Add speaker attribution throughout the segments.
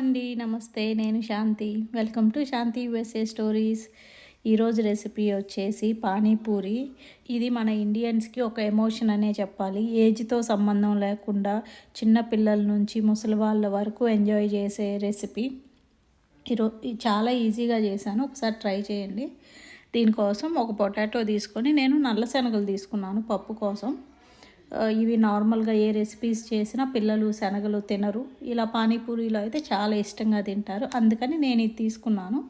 Speaker 1: అండి. నమస్తే నేను Shanti. Welcome to Shanti USA stories. ఈరోజు రెసిపీ వచ్చేసి పానీపూరి. ఇది మన ఇండియన్స్కి ఒక ఎమోషన్ అనే చెప్పాలి. ఏజ్తో సంబంధం లేకుండా చిన్న పిల్లల నుంచి ముసలి వాళ్ళ వరకు ఎంజాయ్ చేసే రెసిపీ. ఈరో చాలా ఈజీగా చేశాను. ఒకసారి ట్రై చేయండి. దీనికోసం ఒక పొటాటో తీసుకొని నేను నల్ల శనగలు తీసుకున్నాను పప్పు కోసం. ఇవి నార్మల్గా ఏ రెసిపీస్ చేసినా పిల్లలు శనగలు తినరు. ఇలా పానీపూరిలో అయితే చాలా ఇష్టంగా తింటారు. అందుకని నేను ఇది తీసుకున్నాను.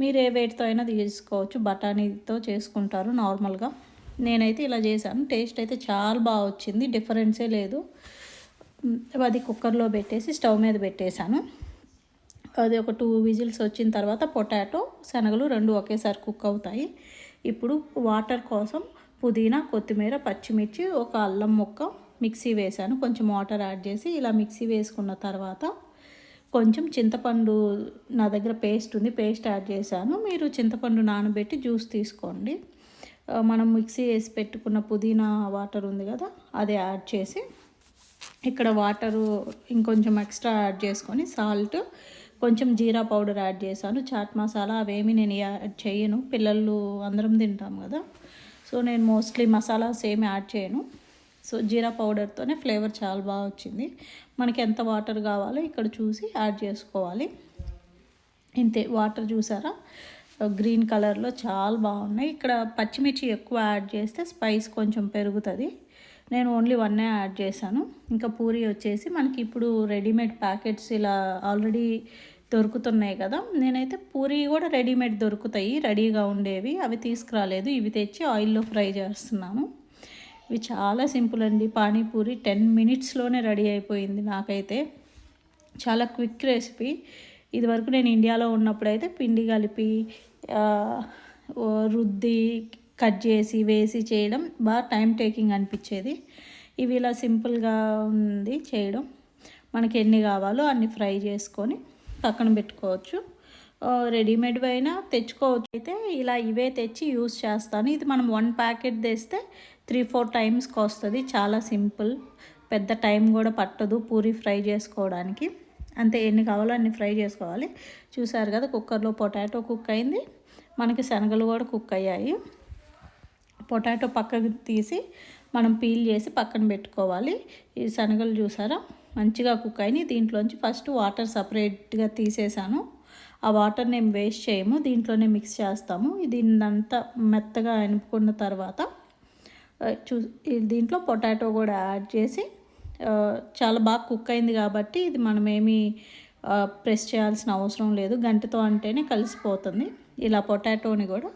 Speaker 1: మీరు ఏ వేటితో అయినా తీసుకోవచ్చు. బఠానీతో చేసుకుంటారు నార్మల్గా. నేనైతే ఇలా చేశాను. టేస్ట్ అయితే చాలా బాగా వచ్చింది. డిఫరెన్సే లేదు. అది కుక్కర్లో పెట్టేసి స్టవ్ మీద పెట్టేశాను. అది ఒక టూ విజిల్స్ వచ్చిన తర్వాత పొటాటో శనగలు రెండు ఒకేసారి కుక్ అవుతాయి. ఇప్పుడు వాటర్ కోసం పుదీనా కొత్తిమీర పచ్చిమిర్చి ఒక అల్లం ముక్క మిక్సీ వేసాను కొంచెం వాటర్ యాడ్ చేసి ఇలా మిక్సీ వేసుకున్న తర్వాత కొంచెం చింతపండు నా దగ్గర పేస్ట్ ఉంది పేస్ట్ యాడ్ చేశాను. మీరు చింతపండు నానబెట్టి జ్యూస్ తీసుకోండి. మనం మిక్సీ వేసి పెట్టుకున్న పుదీనా వాటర్ ఉంది కదా అది యాడ్ చేసి ఇక్కడ వాటరు ఇంకొంచెం ఎక్స్ట్రా యాడ్ చేసుకొని సాల్ట్ కొంచెం జీరా పౌడర్ యాడ్ చేశాను. చాట్ మసాలా అవేమి నేను యాడ్ చేయను. పిల్లలు అందరం తింటాం కదా. సో నేను మోస్ట్లీ మసాలాస్ ఏమి యాడ్ చేయను. సో జీరా పౌడర్తోనే ఫ్లేవర్ చాలా బాగా వచ్చింది. మనకి ఎంత వాటర్ కావాలో ఇక్కడ చూసి యాడ్ చేసుకోవాలి. ఇంతే వాటర్ చూసారా? గ్రీన్ కలర్లో చాలా బాగున్నాయి. ఇక్కడ పచ్చిమిర్చి ఎక్కువ యాడ్ చేస్తే స్పైస్ కొంచెం పెరుగుతుంది. నేను ఓన్లీ వన్నే యాడ్ చేశాను. ఇంకా పూరి వచ్చేసి మనకి ఇప్పుడు రెడీమేడ్ ప్యాకెట్స్ ఇలా ఆల్రెడీ దొరుకుతున్నాయి కదా. నేనైతే పూరి కూడా రెడీమేడ్ దొరుకుతాయి. రెడీగా ఉండేవి. అవి తీసుకురాలేదు. ఇవి తెచ్చి ఆయిల్లో ఫ్రై చేస్తున్నాను. ఇవి చాలా సింపుల్ అండి. పానీపూరి టెన్ మినిట్స్లోనే రెడీ అయిపోయింది నాకైతే. చాలా క్విక్ రెసిపీ. ఇదివరకు నేను ఇండియాలో ఉన్నప్పుడైతే పిండి కలిపి రుద్ది కట్ చేసి వేసి చేయడం బాగా టైం టేకింగ్ అనిపించేది. ఇవి ఇలా సింపుల్గా ఉంది చేయడం. మనకి ఎన్ని కావాలో అన్ని ఫ్రై చేసుకొని పక్కన పెట్టుకోవచ్చు. రెడీమేడ్ అయినా తెచ్చుకోవచ్చు. అయితే ఇలా ఇవే తెచ్చి యూస్ చేస్తాను. ఇది మనం వన్ ప్యాకెట్ తెస్తే త్రీ ఫోర్ టైమ్స్కి వస్తుంది. చాలా సింపుల్. పెద్ద టైం కూడా పట్టదు పూరి ఫ్రై చేసుకోవడానికి. అంతే ఎన్ని కావాలో అన్ని ఫ్రై చేసుకోవాలి. చూసారు కదా కుక్కర్లో పొటాటో కుక్ అయింది. మనకి శనగలు కూడా కుక్ అయ్యాయి. పొటాటో పక్కకు తీసి మనం పీల్ చేసి పక్కన పెట్టుకోవాలి. ఈ శనగలు చూసారా? మంచిగా కుక్ అయినాయి. దీంట్లోంచి ఫస్ట్ వాటర్ సపరేట్గా తీసేసాను. ఆ వాటర్ నేను వేస్ట్ చేయము. దీంట్లోనే మిక్స్ చేస్తాము. దీన్నంతా మెత్తగా ఎనుపుకున్న తర్వాత చూ దీంట్లో పొటాటో కూడా యాడ్ చేసి చాలా బాగా కుక్ అయింది కాబట్టి ఇది మనం ఏమీ ప్రెస్ చేయాల్సిన అవసరం లేదు. గంటతో అంటేనే కలిసిపోతుంది. ఇలా పొటాటోని కూడా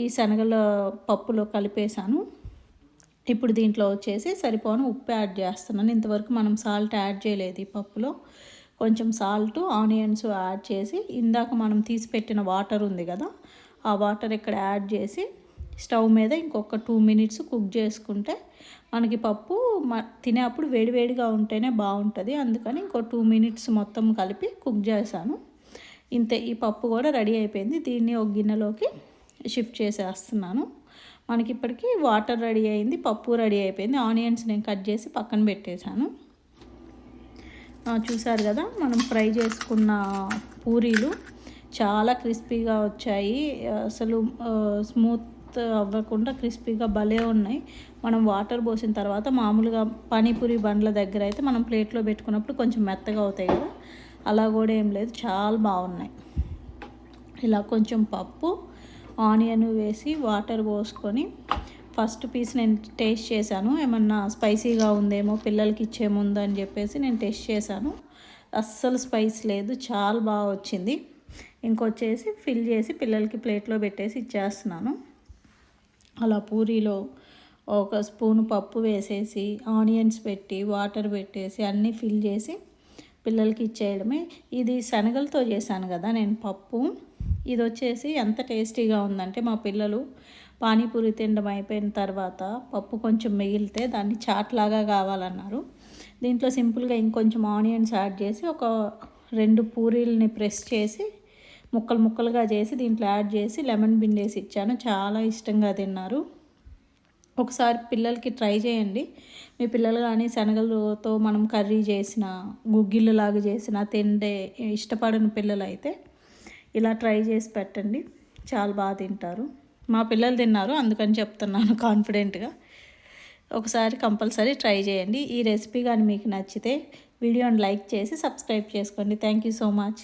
Speaker 1: ఈ శనగల పప్పులో కలిపేసాను ఇప్పుడు దీంట్లో వచ్చేసి సరిపోను ఉప్పు యాడ్ చేస్తున్నాను. ఇంతవరకు మనం సాల్ట్ యాడ్ చేయలేదు ఈ పప్పులో. కొంచెం సాల్ట్ ఆనియన్స్ యాడ్ చేసి ఇందాక మనం తీసి పెట్టిన వాటర్ ఉంది కదా ఆ వాటర్ ఇక్కడ యాడ్ చేసి స్టవ్ మీద ఇంకొక టూ మినిట్స్ కుక్ చేసుకుంటే మనకి పప్పు తినేప్పుడు వేడివేడిగా ఉంటేనే బాగుంటుంది. అందుకని ఇంకో టూ మినిట్స్ మొత్తం కలిపి కుక్ చేశాను. ఇంతే ఈ పప్పు కూడా రెడీ అయిపోయింది. దీన్ని ఒక గిన్నెలోకి షిఫ్ట్ చేసేస్తున్నాను. మనకి ఇప్పటికీ వాటర్ రెడీ అయింది పప్పు రెడీ అయిపోయింది. ఆనియన్స్ నేను కట్ చేసి పక్కన పెట్టేశాను. చూసారు కదా మనం ఫ్రై చేసుకున్న పూరీలు చాలా క్రిస్పీగా వచ్చాయి. అసలు స్మూత్ అవ్వకుండా క్రిస్పీగా భలే ఉన్నాయి. మనం వాటర్ పోసిన తర్వాత మామూలుగా పానీపూరి బండ్ల దగ్గర అయితే మనం ప్లేట్లో పెట్టుకున్నప్పుడు కొంచెం మెత్తగా అవుతాయి కదా. అలా కూడా ఏం లేదు చాలా బాగున్నాయి. ఇలా కొంచెం పప్పు ఆనియన్ వేసి వాటర్ పోసుకొని ఫస్ట్ పీస్ నేను టేస్ట్ చేశాను. ఏమన్నా స్పైసీగా ఉందేమో పిల్లలకి ఇచ్చే ముందు అని చెప్పేసి నేను టేస్ట్ చేశాను. అస్సలు స్పైస్ లేదు చాలా బాగా వచ్చింది. ఇంకొచ్చేసి ఫిల్ చేసి పిల్లలకి ప్లేట్లో పెట్టేసి ఇచ్చేస్తున్నాను. అలా పూరీలో ఒక స్పూన్ పప్పు వేసేసి ఆనియన్స్ పెట్టి వాటర్ పెట్టేసి అన్నీ ఫిల్ చేసి పిల్లలకి ఇచ్చేయడమే. ఇది శనగలతో చేశాను కదా నేను పప్పు. ఇది వచ్చేసి ఎంత టేస్టీగా ఉందంటే మా పిల్లలు పానీపూరి తినడం అయిపోయిన తర్వాత పప్పు కొంచెం మిగిలితే దాన్ని చాట్ లాగా కావాలన్నారు. దీంట్లో సింపుల్గా ఇంకొంచెం ఆనియన్స్ యాడ్ చేసి ఒక రెండు పూరీలని ప్రెస్ చేసి ముక్కలు ముక్కలుగా చేసి దీంట్లో యాడ్ చేసి లెమన్ బిండేసి ఇచ్చాను. చాలా ఇష్టంగా తిన్నారు. ఒకసారి పిల్లలకి ట్రై చేయండి. మీ పిల్లలు కానీ శనగలతో మనం కర్రీ చేసిన గుగ్గిళ్ళలాగా చేసిన తిండే ఇష్టపడని పిల్లలు అయితే ఇలా ట్రై చేసి పెట్టండి. చాలా బాగా తింటారు. మా పిల్లలు తిన్నారు అందుకని చెప్తున్నాను కాన్ఫిడెంట్గా. ఒకసారి కంపల్సరీ ట్రై చేయండి. ఈ రెసిపీ కానీ మీకు నచ్చితే వీడియోని లైక్ చేసి సబ్స్క్రైబ్ చేసుకోండి. Thank you so much.